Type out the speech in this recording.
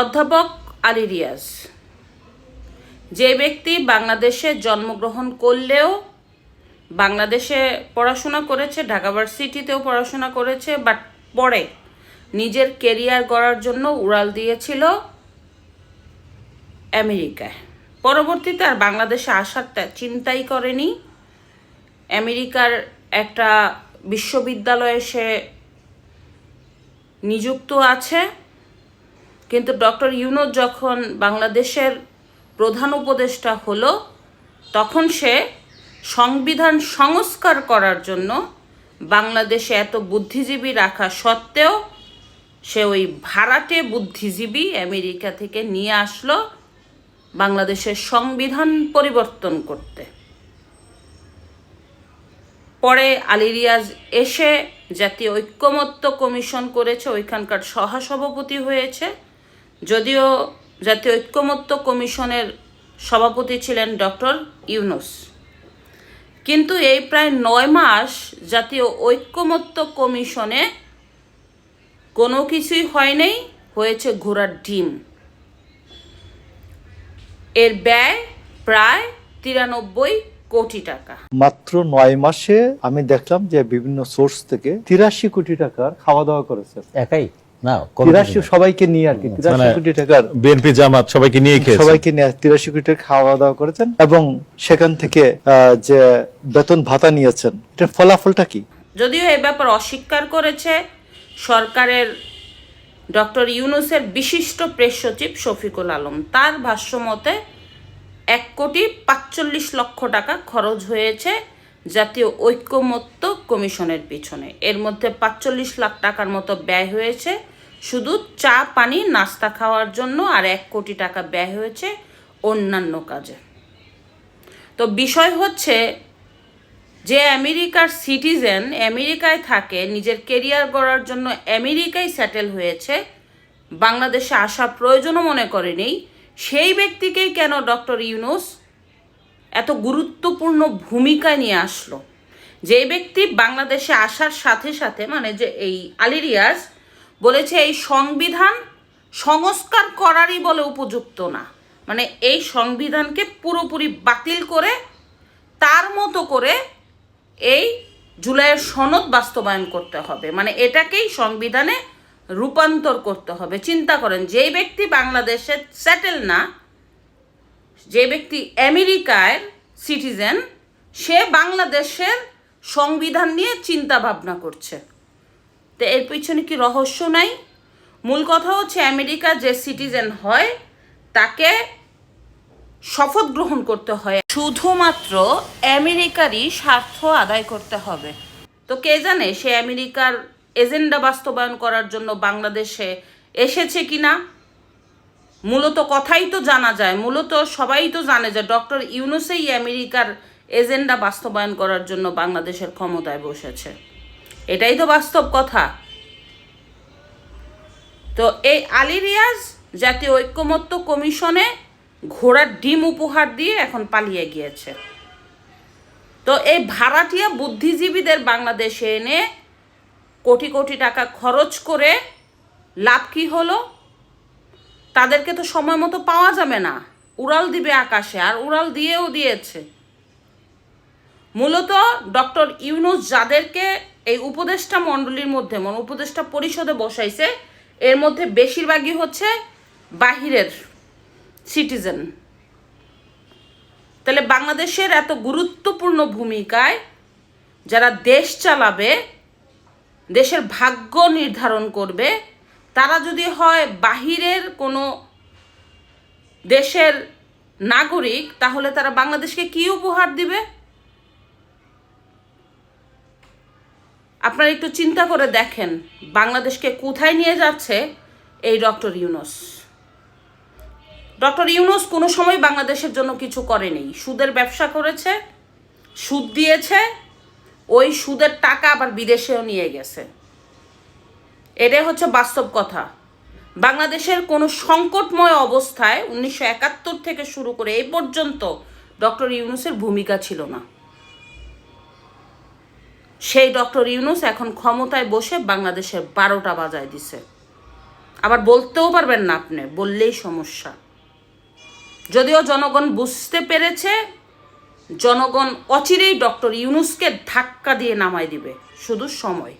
অধ্যাপক আলী রিয়াজ। যে ব্যক্তি বাংলাদেশে জন্মগ্রহণ করলেও বাংলাদেশে পড়াশোনা করেছে, ঢাকা ভার্সিটিতেও পড়াশোনা করেছে বাট পরে নিজের কেরিয়ার গড়ার জন্য উড়াল দিয়েছিল আমেরিকায়। পরবর্তীতে আর বাংলাদেশে আসারটা চিন্তাই করেনি। আমেরিকার একটা বিশ্ববিদ্যালয়ে সে নিযুক্ত আছে। কিন্তু ডক্টর ইউনুস যখন বাংলাদেশের প্রধান উপদেষ্টা হলো, তখন সে সংবিধান সংস্কার করার জন্য বাংলাদেশে এত বুদ্ধিজীবী রাখা সত্ত্বেও সে ওই ভাড়াটে বুদ্ধিজীবী আমেরিকা থেকে নিয়ে আসলো বাংলাদেশের সংবিধান পরিবর্তন করতে। পরে আলী রিয়াজ এসে জাতীয় ঐক্যমত্য কমিশন করেছে, ওইখানকার সহসভাপতি হয়েছে। যদিও জাতীয় ঐক্যমত্য কমিশনের সভাপতি ছিলেন ডক্টর ইউনুস। কিন্তু এই প্রায় নয় মাস জাতীয় ঐক্যমত্য কমিশনে কোনো কিছুই হয় নাই হয়েছে ঘোড়ার ডিম। এর ব্যয় প্রায় তিরানব্বই কোটি টাকা। মাত্র নয় মাসে আমি দেখলাম যে বিভিন্ন সোর্স থেকে তিরাশি কোটি টাকার খাওয়া দাওয়া করেছে। একাই? তিরাশি সবাইকে নিয়ে আর কি তিরাশি মানে কোটি টাকার বিএনপি জামাত সবাইকে নিয়ে খেয়েছে। সবাইকে নিয়ে তিরাশি কোটি টাকা খাওয়া দাওয়া করেছেন এবং সেখান থেকে যে বেতন ভাতা নিয়েছেন এটার ফলাফলটা কি? যদিও এ ব্যাপার অস্বীকার করেছে সরকারের ডক্টর ইউনুসের বিশিষ্ট প্রেস সচিব শফিকুল আলম। তার ভাষ্য মতে এক কোটি পাঁচচল্লিশ লক্ষ টাকা খরচ হয়েছে জাতীয় ঐক্যমত্য কমিশনের পিছনে। এর মধ্যে পাঁচচল্লিশ লাখ টাকার মতো ব্যয় হয়েছে শুধু চা, পানি, নাস্তা খাওয়ার জন্য আর এক কোটি টাকা ব্যয় হয়েছে অন্যান্য কাজে। তো বিষয় হচ্ছে যে আমেরিকার সিটিজেন আমেরিকায় থাকে, নিজের কেরিয়ার গড়ার জন্য আমেরিকায় সেটেল হয়েছে, বাংলাদেশে আসা প্রয়োজনও মনে করেনি। সেই ব্যক্তিকেই কেন ডক্টর ইউনুস এত গুরুত্বপূর্ণ ভূমিকা নিয়ে আসলো? যে ব্যক্তি বাংলাদেশে আসার সাথে সাথে মানে যে এই আলিরিয়াস বলেছে এই সংবিধান সংস্কার করারই বলে উপযুক্ত না। মানে এই সংবিধানকে পুরোপুরি বাতিল করে, তার মতো করে এই জুলাইয়ের সনদ বাস্তবায়ন করতে হবে। মানে এটাকেই সংবিধানে রূপান্তর করতে হবে। চিন্তা করেন, যেই ব্যক্তি বাংলাদেশে সেটেল না যে ব্যক্তি আমেরিকার সিটিজেন সে বাংলাদেশের সংবিধান নিয়ে চিন্তা ভাবনা করছে। তো এর পিছনে কি রহস্য নাই? মূল কথা হচ্ছে আমেরিকা যে সিটিজেন হয়, তাকে শপথ গ্রহণ করতে হয়। শুধুমাত্র আমেরিকারই স্বার্থ আদায় করতে হবে। তো কে জানে সে আমেরিকার এজেন্ডা বাস্তবায়ন করার জন্য বাংলাদেশে এসেছে কিনা? মূলত কথাই তো জানা যায়। মূলত সবাই তো জানে যে ডক্টর ইউনুসেই আমেরিকার এজেন্ডা বাস্তবায়ন করার জন্য বাংলাদেশের ক্ষমতায় বসেছে। এটাই তো বাস্তব কথা। তো এই আলী রিয়াজ জাতীয় ঐক্যমত্য কমিশনে ঘোড়ার ডিম উপহার দিয়ে এখন পালিয়ে গিয়েছে। তো এই ভাড়াটিয়া বুদ্ধিজীবীদের বাংলাদেশে এনে কোটি কোটি টাকা খরচ করে লাভ কি হলো? তাদেরকে তো সময় মতো পাওয়া যাবে না। উড়াল দিবে আকাশে, আর উড়াল দিয়েও দিয়েছে। মূলত ডক্টর ইউনুস যাদেরকে এই উপদেষ্টা মণ্ডলীর মধ্যে মানে উপদেষ্টা পরিষদে বসাইছে, এর মধ্যে বেশিরভাগই হচ্ছে বাহিরের সিটিজেন তাহলে বাংলাদেশের এত গুরুত্বপূর্ণ ভূমিকায় যারা দেশ চালাবে, দেশের ভাগ্য নির্ধারণ করবে, তারা যদি হয় বাহিরের কোনো দেশের নাগরিক, তাহলে তারা বাংলাদেশকে কি উপহার দিবে? আপনারা একটু চিন্তা করে দেখেন বাংলাদেশকে কোথায় নিয়ে যাচ্ছে এই ডক্টর ইউনুস। ডক্টর ইউনুস কোনো সময় বাংলাদেশের জন্য কিছু করেনি। সুদের ব্যবসা করেছে, সুদ দিয়েছে, ওই সুদের টাকা আবার বিদেশেও নিয়ে গেছে। এটাই হচ্ছে বাস্তব কথা। বাংলাদেশের কোনো সংকটময় অবস্থায় উনিশশো একাত্তর থেকে শুরু করে এই পর্যন্ত ডক্টর ইউনুসের ভূমিকা ছিল না। সেই ডক্টর ইউনুস এখন ক্ষমতায় বসে বাংলাদেশে বারোটা বাজায় দিছে। আবার বলতেও পারবেন না আপনি, বললেই সমস্যা। যদিও জনগণ বুঝতে পেরেছে, জনগণ অচিরেই ডক্টর ইউনুসকে ধাক্কা দিয়ে নামায় দিবে, শুধু সময়।